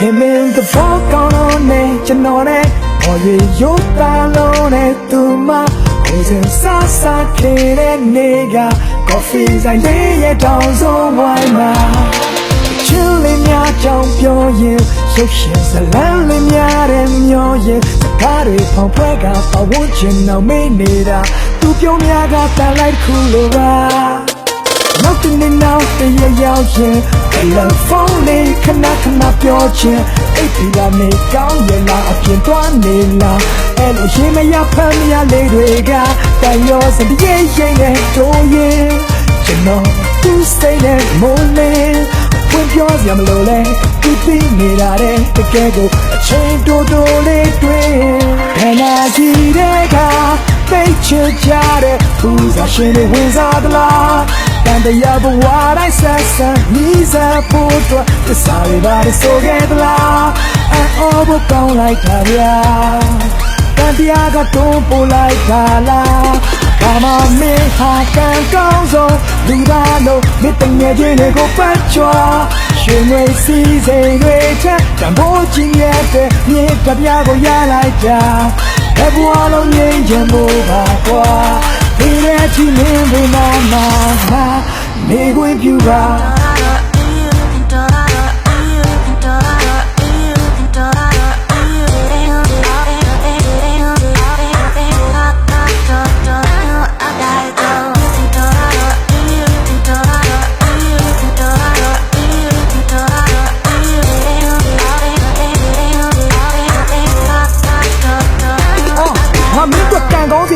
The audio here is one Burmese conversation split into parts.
ခင်မင်းသဘောကောင်းလို့နဲ့ကျွန်တော်နဲ့ဘော်ရရုပ်သားလုံးနဲ့သူမကိုယ်စင်ဆာဆာခဲ့တဲ့နေ့ကကော်ဖီဆိုင်လေးရဲ့တောင်ဆုံးဝိုင်းမှာချစ်လေးများကြောင့်ပြောရင်ရုပ်ရှင်ဇလန်းလေးများတဲ့မျောရင်စကားတွေဖောင်ဖွဲကပဝန်းကျင်အောင်မေးနေတာသူပြောများကတန်လိုက်တစ်ခုလိုပါနောက်တစ်နေ့နောက်တစ် ရက်ရောက်ရင်တယ်လီဖုန်းလေးခဏခဏပြောချင်အိပ်ပြီးလာနေကောင်းရဲ့လားအပြင်သွားနေလားအဲ့လိုရင်မရဖမ်းမရလေးတွေကတန်ရောစတဲ့ရိတ်ရိတ်နဲ့တို့ရင်ကျွန်တော်သူစိတ်နဲ့မိုးလေးဝင်ပြောစရာမလိုလဲဒီပြီးနေတာတဲ့တကယ်ကိုအချိန်တိုတိုလေးတွင်ခဏကြည့်တဲ့အခါသိချင်ကြတဲ့သူစားရှင်တွေဝင်စားသလား တန်တရားဘဝတိုင်းဆက်ဆက်မိစားဖို့အတွက်သစ္စာတွေပါဆိုခဲ့သလားအော်ဘကောင်းလိုက်တာဗျာတန်တရားကတွန်းပို့လိုက်တာလားဘာမှမင်းဟာကံကောင်းဆုံးလူသားလို့မိတငယ်ချင်းတွေကိုပတ်ချွာရှင်တွေစီစိန်တွေချက်တံပိုးကြီးရဲ့တဲ့မြေကပြားကိုရလိုက်တာဘယ်ဘဝလုံးငြိမ်းချမ်းဖို့ပါကွာ ဒီရဲ့ချီမင်းဝင်လာမှာနေခွင့်ပြုပါ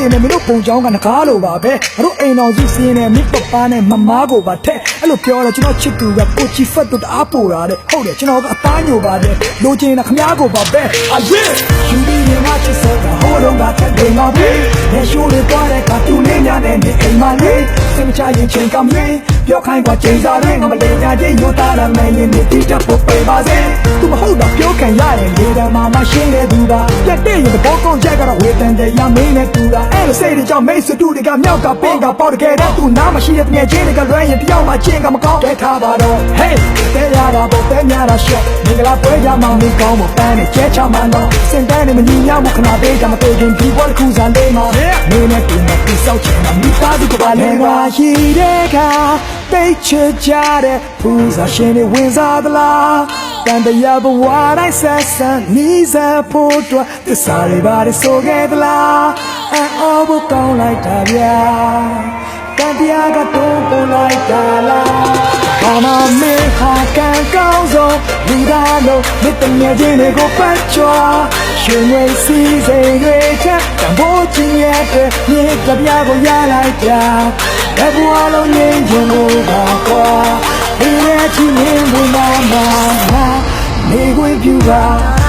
ကံကောင်းစီနေမင်းတို့ပုံချောင်းကငကားလိုပါပဲငါတို့အိမ်တော်ကြီးစီးနေမင်းပပားနဲ့မမားကိုပါထက်အဲ့လိုပြောတော့ကျွန်တော်ချစ်သူကကိုချီဖတ်တို့တအားပူတာတဲ့ဟုတ်တယ်ကျွန်တော်ကအသားညိုပါတယ်လိုချင်တာခမားကိုပါပဲအာယေယူပြီးနေမှချစ်စေကဟိုတော့ကထက်တယ်မှာပဲလက်ရှိုးလေးသွားတဲ့ကတူလေးများနဲ့နေအိမ်မှာလေး စင်ချရင်ချင်းကမလေးပြောခိုင်းကချိန်စားတဲ့ငမလေးညာချင်းညိုတာရမယ်ရင်ဒီတိတက်ဖို့ပဲပါစေသူမဟုတ်တော့ပြောခံရတယ်လေတမာမရှင်းတဲ့သူကပြတ်တဲ့ရင်ဘောကောင်းချက်ကတော့ဝေတန်တဲ့ရမင်းနဲ့တူတာအဲ့လိုစိတ်တွေကြောင့်မိတ်ဆွေတူတွေကမြောက်ကပင်ကပေါက်တကယ်တော့သူနားမရှိတဲ့တငယ်ချင်းတွေကလွဲရင်တယောက်မှချင်းကမကောင်းတဲထားပါတော့ Hey တဲရတာပေါ့တဲများတာရှော့မင်္ဂလာပွဲရမှမင်းကောင်းဖို့ပန်းနဲ့ကျဲချမှန်းတော့စင်တန်းနဲ့မညီညမခဏသေးကမတွေ့ခင်ဒီဘဝတစ်ခုစားလေးမှာမင်းနဲ့တူနဲ့သူစောက်ချင်တာမိသားစုကပါလဲပါရှိတဲ့ကတိတ်ချကြတဲ့ဖူးစားရှင်တွေဝင်စားသလားတန်တရားဘဝတိုင်းဆက်ဆံနီးစပ်ဖို့အတွက်သစ္စာတွေပါဆိုခဲ့သလားအော်ဘကောင်းလိုက်တာဗျာတန်တရားကတွန်းပေါ်လိုက်တာလား ဘာမှမင်းဟာကံကောင်းဆုံးလူသားလို့မိတငယ်ချင်းတွေကိုပတ်ချွာရှင်ရဲ့စီစိန်တွေချက်တံပိုးချင်းရဲ့တဲ့မြေကပြားကိုရလိုက်တာဘယ်ဘဝလုံးငြိမ်းချမ်းလို့ပါကွာဒီရဲ့ချီမင်းဝင်လာမှာနေခွင့်ပြုပါ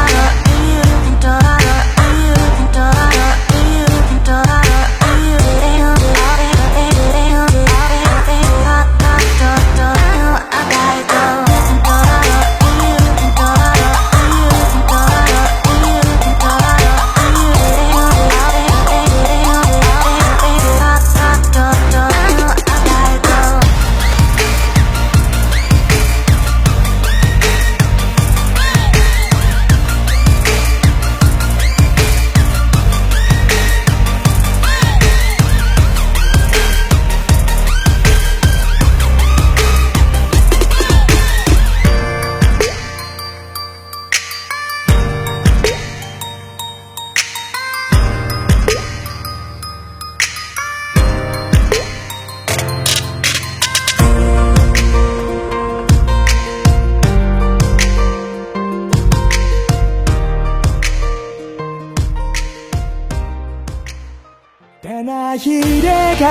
နာရှိတဲ့က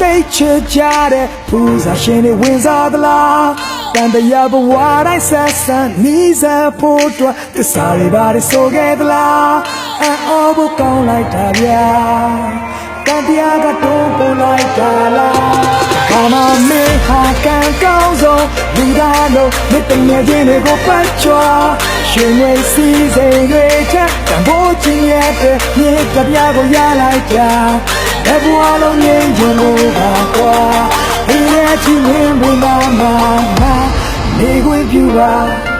တိတ်ချကြတဲ့ပူဇာရှင်တွေဝင်စားသလားတန်တရားဘဝတိုင်းဆက်ဆံနီးစပ်ဖို့အတွက်သစ္စာတွေပါဆိုခဲ့သလားအော်ဘကောင်းလိုက်တာဗျာတန်တရားကတွန်းပေါ်လိုက်တာလား လူသားလို့မိတငယ်ချင်းတွေကိုပတ်ချွာရှင်ရဲ့စီစိန်တွေချက်တံပိုးချင်းရဲ့တဲ့မြေကပြားကိုရလိုက်တာဘယ်ဘဝလုံးငြိမ်းချမ်းလို့ပါကွာဒီရဲ့ချင်းဝင်ဝင်ပါမှာနေခွင့်ပြုပါ